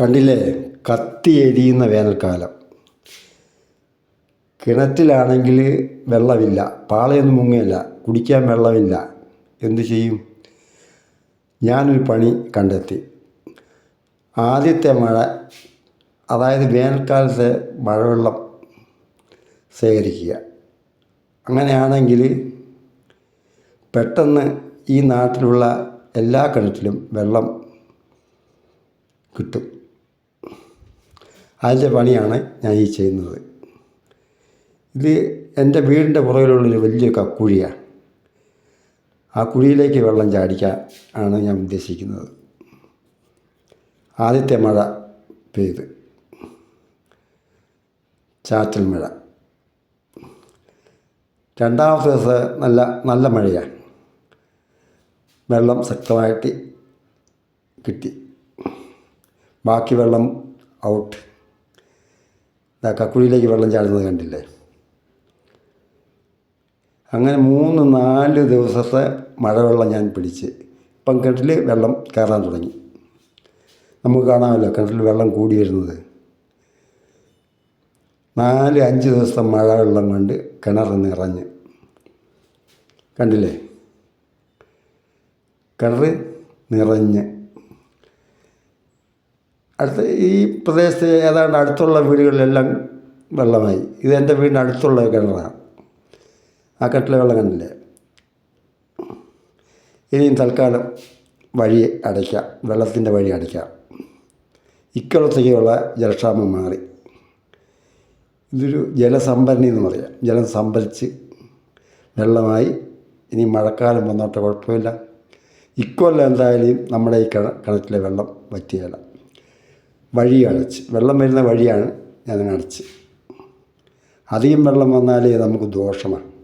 കണ്ടില്ലേ കത്തി എരിയുന്ന വേനൽക്കാലം. കിണറ്റിലാണെങ്കിൽ വെള്ളമില്ല പാളയൊന്നും മുങ്ങയില്ല കുടിക്കാൻ വെള്ളമില്ല. എന്തു ചെയ്യും? ഞാനൊരു പണി കണ്ടെത്തി. ആദ്യത്തെ മഴ അതായത് വേനൽക്കാലത്തെ മഴവെള്ളം ശേഖരിക്കുക. അങ്ങനെയാണെങ്കിൽ പെട്ടെന്ന് ഈ നാട്ടിലുള്ള എല്ലാ കിണറ്റിലും വെള്ളം കിട്ടും. അതിന്റെ പണിയാണ് ഞാൻ ഈ ചെയ്യുന്നത്. ഇത് എന്റെ വീടിന്റെ പുറകിലുള്ളൊരു വലിയ കക്കുഴിയാണ് ആ കുഴിയിലേക്ക് വെള്ളം ചാടിക്കാൻ ആണ് ഞാൻ ഉദ്ദേശിക്കുന്നത്. ആദ്യത്തെ മഴ പെയ്ത്. ചാറ്റൽ മഴ. രണ്ടാമത്തെ ദിവസം നല്ല നല്ല മഴയാണ് വെള്ളം ശക്തമായിട്ട് കിട്ടി. ബാക്കി വെള്ളം ഔട്ട്. ഇതാ കക്കുഴിയിലേക്ക് വെള്ളം ചാടുന്നത് കണ്ടില്ലേ? അങ്ങനെ മൂന്ന് നാല് ദിവസത്തെ മഴവെള്ളം ഞാൻ പിടിച്ച് ഇപ്പം കിണറ്റിൽ വെള്ളം കയറാൻ തുടങ്ങി. നമുക്ക് കാണാമല്ലോ കിണറ്റിൽ വെള്ളം കൂടി വരുന്നത്. നാല് അഞ്ച് ദിവസത്തെ മഴവെള്ളം കൊണ്ട് കിണർ നിറഞ്ഞ്. കണ്ടില്ലേ? കിണർ നിറഞ്ഞ് അടുത്ത ഈ പ്രദേശത്ത് ഏതാണ്ട് അടുത്തുള്ള വീടുകളിലെല്ലാം വെള്ളമായി. ഇത് എന്റെ വീടിന്റെ അടുത്തുള്ള കിണറാണ് ആ കിണറ്റിലെ വെള്ളം കണ്ടില്ലേ? ഇനിയും തൽക്കാലം വഴി അടയ്ക്കാം. വെള്ളത്തിന്റെ വഴി അടയ്ക്കാം. ഇക്കളത്തേക്കുള്ള ജലക്ഷാമം മാറി. ഇതൊരു ജലസംഭരണി എന്ന് പറയാം. ജലം സംഭരിച്ച് വെള്ളമായി. ഇനി മഴക്കാലം വന്നോട്ടെ കുഴപ്പമില്ല. ഇക്കൊല്ലം എന്തായാലും നമ്മുടെ ഈ കിണ കിണറ്റിലെ വെള്ളം വറ്റിയല്ല വഴി അടച്ച്. വെള്ളം വരുന്ന വഴിയാണ് ഞാൻ അടച്ച് അധികം വെള്ളം വന്നാലേ നമുക്ക് ദോഷമാണ്.